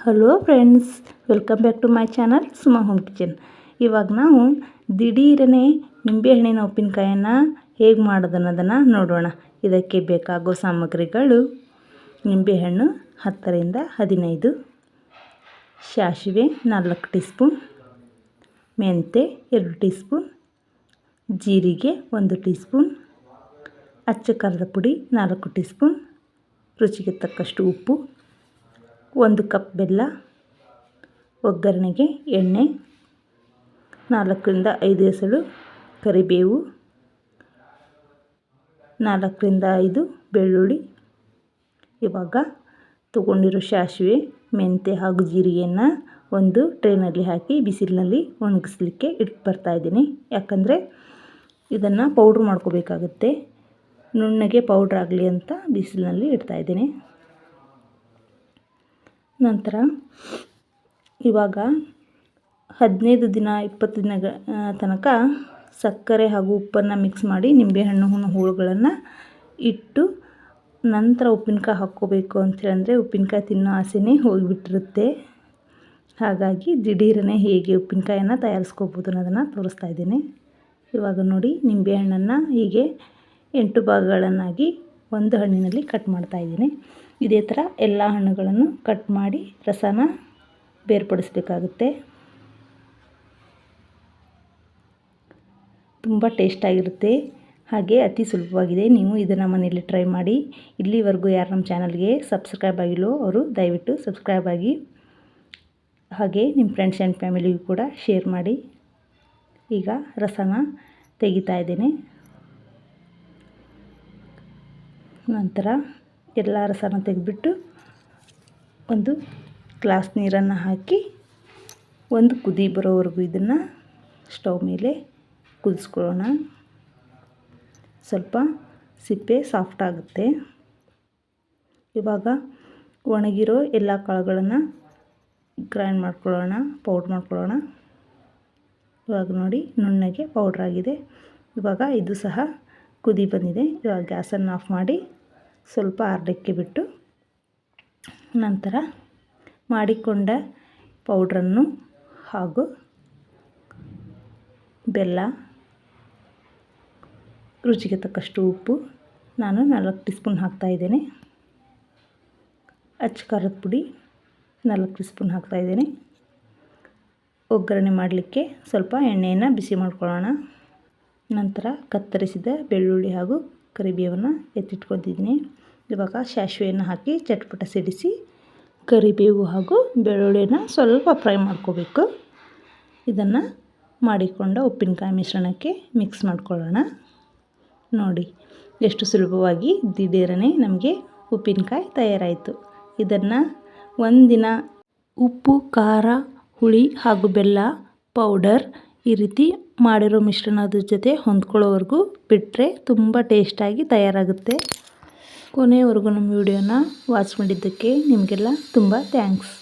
Hello friends welcome back to my channel Suma home kitchen ಇವಾಗ ನಾವು ದಿಢೀರನೇ ನಿಂಬೆಹಣ್ಣಿನ ಉಪ್ಪಿನಕಾಯನ್ನು ಹೇಗೆ ಮಾಡೋದು ಅನ್ನೋದನ್ನು ನೋಡೋಣ. ಇದಕ್ಕೆ ಬೇಕಾಗೋ ಸಾಮಗ್ರಿಗಳು ನಿಂಬೆಹಣ್ಣು ಹತ್ತರಿಂದ ಹದಿನೈದು ಸಾಸಿವೆ ನಾಲ್ಕು ಟೀ ಸ್ಪೂನ್ ಮೆಂತೆ ಎರಡು ಟೀ ಸ್ಪೂನ್ ಜೀರಿಗೆ ಒಂದು ಟೀ ಸ್ಪೂನ್ ಅಚ್ಚ ಖಾರದ ಪುಡಿ ನಾಲ್ಕು ಟೀ ಸ್ಪೂನ್ ರುಚಿಗೆ ತಕ್ಕಷ್ಟು ಉಪ್ಪು ಒಂದು ಕಪ್ ಬೆಲ್ಲ, ಒಗ್ಗರಣೆಗೆ ಎಣ್ಣೆ, ನಾಲ್ಕರಿಂದ ಐದು ಎಸಳು ಕರಿಬೇವು, ನಾಲ್ಕರಿಂದ ಐದು ಬೆಳ್ಳುಳ್ಳಿ. ಇವಾಗ ತಗೊಂಡಿರೋ ಸಾಸಿವೆ ಮೆಂತೆ ಹಾಗೂ ಜೀರಿಗೆಯನ್ನು ಒಂದು ಟ್ರೇನಲ್ಲಿ ಹಾಕಿ ಬಿಸಿಲಿನಲ್ಲಿ ಒಣಗಿಸ್ಲಿಕ್ಕೆ ಇಟ್ಟು ಬರ್ತಾಯಿದ್ದೀನಿ ಯಾಕಂದರೆ ಇದನ್ನು ಪೌಡ್ರ್ ಮಾಡ್ಕೋಬೇಕಾಗುತ್ತೆ. ನುಣ್ಣಗೆ ಪೌಡ್ರ್ ಆಗಲಿ ಅಂತ ಬಿಸಿಲಿನಲ್ಲಿ ಇಡ್ತಾಯಿದ್ದೀನಿ ನಂತರ ಇವಾಗ ಹದಿನೈದು ದಿನ, ಇಪ್ಪತ್ತು ದಿನ ತನಕ ಸಕ್ಕರೆ ಹಾಗೂ ಉಪ್ಪನ್ನು ಮಿಕ್ಸ್ ಮಾಡಿ ನಿಂಬೆಹಣ್ಣು ಹೋಳುಗಳನ್ನು ಇಟ್ಟು ನಂತರ ಉಪ್ಪಿನಕಾಯಿ ಹಾಕ್ಕೋಬೇಕು ಅಂತೇಳಂದರೆ ಉಪ್ಪಿನಕಾಯಿ ತಿನ್ನೋ ಆಸೆನೇ ಹೋಗಿಬಿಟ್ಟಿರುತ್ತೆ. ಹಾಗಾಗಿ ದಿಢೀರನೇ ಹೇಗೆ ಉಪ್ಪಿನಕಾಯನ್ನು ತಯಾರಿಸ್ಕೋಬೋದು ಅನ್ನೋದನ್ನು ತೋರಿಸ್ತಾ ಇದ್ದೀನಿ. ಇವಾಗ ನೋಡಿ ನಿಂಬೆಹಣ್ಣನ್ನು ಹೀಗೆ ಎಂಟು ಭಾಗಗಳನ್ನಾಗಿ ಒಂದು ಹಣ್ಣಿನಲ್ಲಿ ಕಟ್ ಮಾಡ್ತಾಯಿದ್ದೀನಿ ಇದೇ ಥರ ಎಲ್ಲ ಹಣ್ಣುಗಳನ್ನು ಕಟ್ ಮಾಡಿ ರಸನ ಬೇರ್ಪಡಿಸಬೇಕಾಗುತ್ತೆ. ತುಂಬ ಟೇಸ್ಟಾಗಿರುತ್ತೆ. ಹಾಗೆ ಅತಿ ಸುಲಭವಾಗಿದೆ. ನೀವು ಇದನ್ನು ಮನೆಯಲ್ಲಿ ಟ್ರೈ ಮಾಡಿ. ಇಲ್ಲಿವರೆಗೂ ಯಾರು ನಮ್ಮ ಚಾನಲ್ಗೆ ಸಬ್ಸ್ಕ್ರೈಬ್ ಆಗಿಲ್ಲೋ ಅವರು ದಯವಿಟ್ಟು ಸಬ್ಸ್ಕ್ರೈಬ್ ಆಗಿ. ಹಾಗೆ ನಿಮ್ಮ ಫ್ರೆಂಡ್ಸ್ ಆ್ಯಂಡ್ ಫ್ಯಾಮಿಲಿಗೂ ಕೂಡ ಶೇರ್ ಮಾಡಿ. ಈಗ ರಸನ ತೆಗಿತಾ ಇದ್ದೇನೆ. ನಂತರ ಎಲ್ಲ ರಸನ ತೆಗೆದ್ಬಿಟ್ಟು ಒಂದು ಗ್ಲಾಸ್ ನೀರನ್ನು ಹಾಕಿ ಒಂದು ಕುದಿ ಬರೋವರೆಗೂ ಇದನ್ನು ಸ್ಟವ್ ಮೇಲೆ ಕುದಿಸ್ಕೊಳ್ಳೋಣ. ಸ್ವಲ್ಪ ಸಿಪ್ಪೆ ಸಾಫ್ಟ್ ಆಗುತ್ತೆ. ಇವಾಗ ಒಣಗಿರೋ ಎಲ್ಲ ಕಾಳುಗಳನ್ನು ಗ್ರೈಂಡ್ ಮಾಡ್ಕೊಳ್ಳೋಣ, ಪೌಡ್ರ್ ಮಾಡ್ಕೊಳ್ಳೋಣ. ಇವಾಗ ನೋಡಿ ನುಣ್ಣಗೆ ಪೌಡ್ರಾಗಿದೆ ಇವಾಗ ಇದು ಸಹ ಕುದಿ ಬಂದಿದೆ. ಇವಾಗ ಗ್ಯಾಸನ್ನು ಆಫ್ ಮಾಡಿ ಸ್ವಲ್ಪ ಅರ್ಧಕ್ಕೆ ಬಿಟ್ಟು ನಂತರ ಮಾಡಿಕೊಂಡ ಪೌಡ್ರನ್ನು ಹಾಗೂ ಬೆಲ್ಲ, ರುಚಿಗೆ ತಕ್ಕಷ್ಟು ಉಪ್ಪು, ನಾನು ನಾಲ್ಕು ಟೀ ಸ್ಪೂನ್ ಹಾಕ್ತಾಯಿದ್ದೇನೆ ಅಚ್ಚ ಖಾರದ ಪುಡಿ ನಾಲ್ಕು ಟೀ ಸ್ಪೂನ್ ಹಾಕ್ತಾಯಿದ್ದೇನೆ ಒಗ್ಗರಣೆ ಮಾಡಲಿಕ್ಕೆ ಸ್ವಲ್ಪ ಎಣ್ಣೆಯನ್ನು ಬಿಸಿ ಮಾಡ್ಕೊಳ್ಳೋಣ. ನಂತರ ಕತ್ತರಿಸಿದ ಬೆಳ್ಳುಳ್ಳಿ ಹಾಗೂ ಕರಿಬೇವನ್ನು ಎತ್ತಿಟ್ಕೊತಿದ್ದೀನಿ ಇವಾಗ ಸಾಸಿವೆಯನ್ನು ಹಾಕಿ ಚಟ್ಪಟ ಸಿಡಿಸಿ ಕರಿಬೇವು ಹಾಗೂ ಬೆಳ್ಳುಳ್ಳಿನ ಸ್ವಲ್ಪ ಫ್ರೈ ಮಾಡ್ಕೋಬೇಕು. ಇದನ್ನು ಮಾಡಿಕೊಂಡ ಉಪ್ಪಿನಕಾಯಿ ಮಿಶ್ರಣಕ್ಕೆ ಮಿಕ್ಸ್ ಮಾಡ್ಕೊಳ್ಳೋಣ. ನೋಡಿ, ಎಷ್ಟು ಸುಲಭವಾಗಿ ದಿಢೀರನೇ ನಮಗೆ ಉಪ್ಪಿನಕಾಯಿ ತಯಾರಾಯಿತು. ಇದನ್ನು ಒಂದಿನ ಉಪ್ಪು, ಖಾರ, ಹುಳಿ ಹಾಗೂ ಬೆಲ್ಲ ಪೌಡರ್ ಈ ರೀತಿ ಮಾಡಿರೋ ಮಿಶ್ರಣದ ಜೊತೆ ಹೊಂದ್ಕೊಳ್ಳೋವರೆಗೂ ಬಿಟ್ಟರೆ ತುಂಬ ಟೇಸ್ಟಾಗಿ ತಯಾರಾಗುತ್ತೆ. ಕೊನೆಯವರೆಗೂ ನಮ್ಮ ವಿಡಿಯೋನ ವಾಚ್ ಮಾಡಿದ್ದಕ್ಕೆ ನಿಮಗೆಲ್ಲ ತುಂಬ ಥ್ಯಾಂಕ್ಸ್.